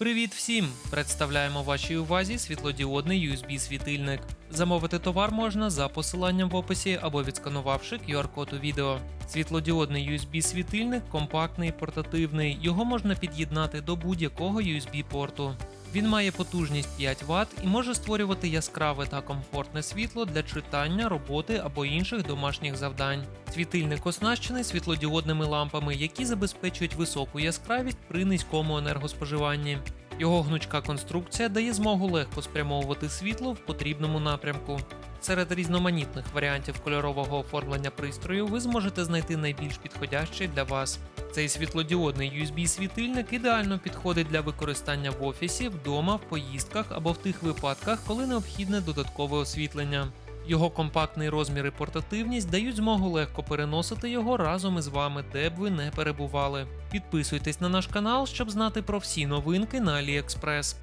Привіт всім! Представляємо вашій увазі світлодіодний USB-світильник. Замовити товар можна за посиланням в описі або відсканувавши QR-код у відео. Світлодіодний USB-світильник компактний, портативний. Його можна під'єднати до будь-якого USB-порту. Він має потужність 5 Вт і може створювати яскраве та комфортне світло для читання, роботи або інших домашніх завдань. Світильник оснащений світлодіодними лампами, які забезпечують високу яскравість при низькому енергоспоживанні. Його гнучка конструкція дає змогу легко спрямовувати світло в потрібному напрямку. Серед різноманітних варіантів кольорового оформлення пристрою ви зможете знайти найбільш підходящий для вас. Цей світлодіодний USB-світильник ідеально підходить для використання в офісі, вдома, в поїздках або в тих випадках, коли необхідне додаткове освітлення. Його компактний розмір і портативність дають змогу легко переносити його разом із вами, де б ви не перебували. Підписуйтесь на наш канал, щоб знати про всі новинки на AliExpress.